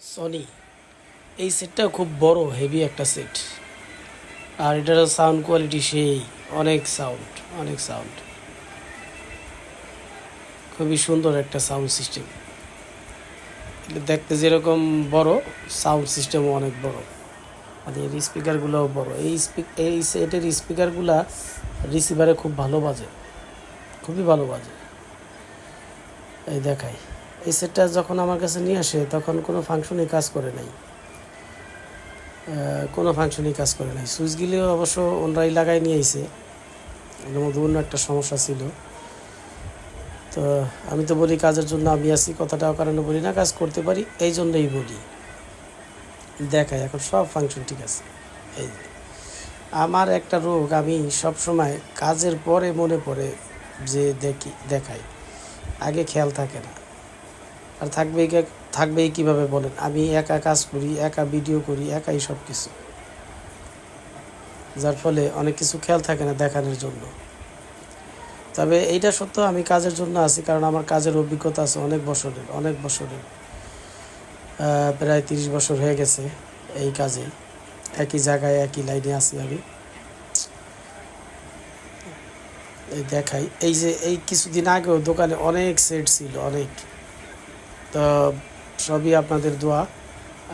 Sony এই সেটটা খুব বড় হেভি একটা সেট আর এটার সাউন্ড কোয়ালিটি সেই, অনেক সাউন্ড অনেক সাউন্ড খুবই সুন্দর একটা সাউন্ড সিস্টেম দেখতে যেরকম বড় সাউন্ড সিস্টেমও অনেক বড়। আর এর স্পিকারগুলোও বড়। এই এই সেটের স্পিকারগুলা রিসিভারে খুব ভালো বাজে। খুবই ভালো বাজে। এই দেখাই। এই সেটটা যখন আমার কাছে নিয়ে আসে, তখন কোনো ফাংশনে কাজ করে নাই। কোনো ফাংশনে কাজ করে নাই। সুইচগুলিও অবশ্য ওনরাই লাগাই নিয়ে আইছে। এর মধ্যে অন্য একটা সমস্যা ছিল। তো আমি তো বলি কাজের জন্য আমি আছি, কথাটাও কারণে বলি না, কাজ করতে পারি, এই জন্যই বলি। দেখাই, এখন সব ফাংশন ঠিক আছে। এই আমার একটা রোগ, আমি সব সময় কাজের পরে মনে পড়ে যে দেখি, দেখাই। আগে খেয়াল থাকে না। আর থাকবে থাকবেই কীভাবে বলেন? আমি একা কাজ করি, একা ভিডিও করি, একাই সব কিছু যার ফলে অনেক কিছু খেয়াল থাকে না দেখানোর জন্য। তবে এইটা সত্য, আমি কাজের জন্য আছি কারণ আমার কাজের অভিজ্ঞতা আছে অনেক বছরের অনেক বছরের। প্রায় তিরিশ বছর হয়ে গেছে এই কাজে। একই জায়গায়, একই লাইনে আছি আমি। এই দেখাই। এই যে, এই কিছুদিন আগেও দোকানে অনেক সেট ছিল, অনেক। তো সবই আপনাদের দোয়া।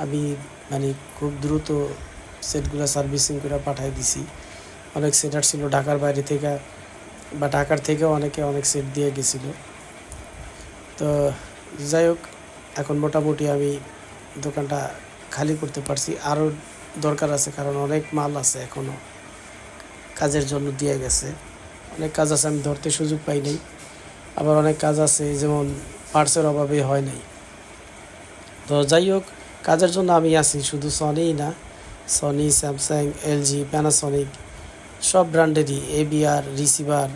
আমি মানে খুব দ্রুত সেটগুলো সার্ভিসিং করে পাঠিয়ে দিছি। অনেক সেটার ছিল ঢাকার বাইরে থেকে, বা ঢাকার থেকেও অনেকে অনেক সেট দিয়ে গেছিল। তো যাই হোক, এখন মোটামুটি আমি দোকানটা খালি করতে পারছি। আরও দরকার আছে, কারণ অনেক মাল আছে এখনও কাজের জন্য দিয়ে গেছে। অনেক কাজ আছে, আমি ধরতে সুযোগ পাই নাই। আবার অনেক কাজ আছে, যেমন পার্টসের অভাবে হয় নাই। তো যাই হোক কাজের জন্য আমি আছি, শুধু সনিই না সনি স্যামসাং এলজি প্যানাসনিক সব ব্র্যান্ডেরই এবিআর রিসিভার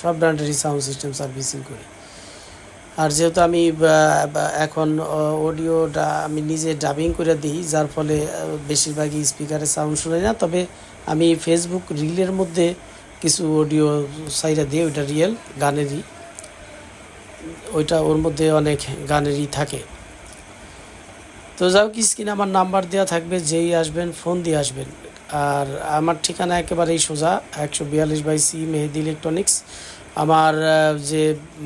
সব ব্র্যান্ডেরই সাউন্ড সিস্টেম সার্ভিসিং করি। আর যেহেতু আমি এখন অডিওটা আমি নিজে ডাবিং করে দিই, যার ফলে বেশিরভাগই স্পিকারে সাউন্ড শুনে না, তবে আমি ফেসবুক রিলের মধ্যে কিছু অডিও সাইডা দিই, ওইটা রিয়েল গানেরই। ওইটা ওর মধ্যে অনেক গানেরই থাকে। তো যাও কি স্ক্রিনে আমার নাম্বার দেওয়া থাকবে, যেই আসবেন ফোন দিয়ে আসবেন। আর আমার ঠিকানা একেবারেই সোজা, একশো বিয়াল্লিশ বাই সি মেহেদি ইলেকট্রনিক্স। আমার যে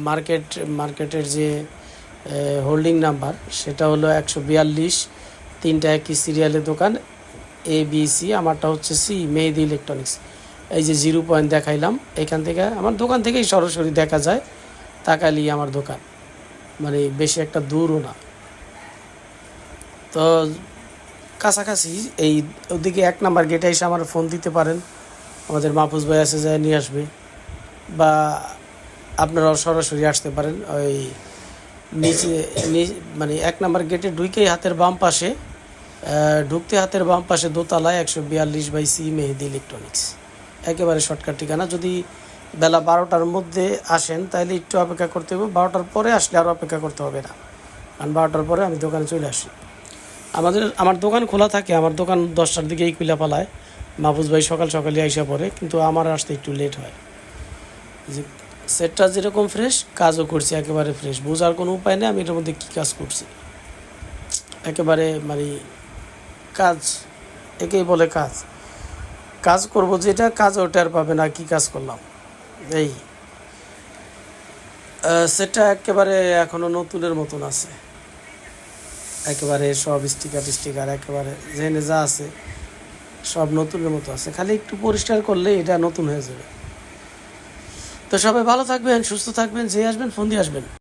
মার্কেট, মার্কেটের যে হোল্ডিং নাম্বার, সেটা হলো একশো বিয়াল্লিশ, তিনটা একই সিরিয়ালের দোকান, এ বি সি, আমারটা হচ্ছে সি, মেহেদি ইলেকট্রনিক্স। এই যে জিরো পয়েন্ট দেখাইলাম, এখান থেকে, আমার দোকান থেকেই সরাসরি দেখা যায়। তাকালি আমার দোকান। মানে বেশি একটা দূরও না। তো কাছাকাছি এই ওদিকে এক নাম্বার গেটে এসে আমার ফোন দিতে পারেন। আমাদের মাহফুজ ভাই আছে, যায় নিয়ে আসবে। বা আপনারাও সরাসরি আসতে পারেন। ওই নিচে মানে এক নাম্বার গেটে ঢুকেই হাতের বাম পাশে ঢুকতে হাতের বাম পাশে দোতলায় একশো বিয়াল্লিশ বাই সি মেহেদি ইলেকট্রনিক্স একেবারে শর্টকাট ঠিকানা। যদি বেলা বারোটার মধ্যে আসেন তাহলে একটু অপেক্ষা করতে হবে বারোটার পরে আসলে আর অপেক্ষা করতে হবে না। কারণ বারোটার পরে আমি দোকানে চলে আসি। আমাদের, আমার দোকান খোলা থাকে, আমার দোকান দশটার দিকেই খুলে পালায়। মাহফুজ ভাই সকাল সকালে আইসা পড়ে, কিন্তু আমার আসতে একটু লেট হয়। যে সেটটা যেরকম ফ্রেশ কাজও করছি, একেবারে ফ্রেশ বোঝার কোনো উপায় নেই, আমি এটার মধ্যে কী কাজ করছি। একেবারে মানে কাজ, একেই বলে কাজ। কাজ করব যেটা কাজ ওটা আর পাবে না, কি কাজ করলাম। এই সেটা একেবারে এখনও নতুনের মতন আছে। একেবারে সব স্টিকার স্টিকার একেবারে জেনে যা আছে, সব নতুনের মতো আছে। খালি একটু পরিষ্কার করলে এটা নতুন হয়ে যাবে। তো সবাই ভালো থাকবেন, সুস্থ থাকবেন যে আসবেন, ফোন দিয়ে আসবেন।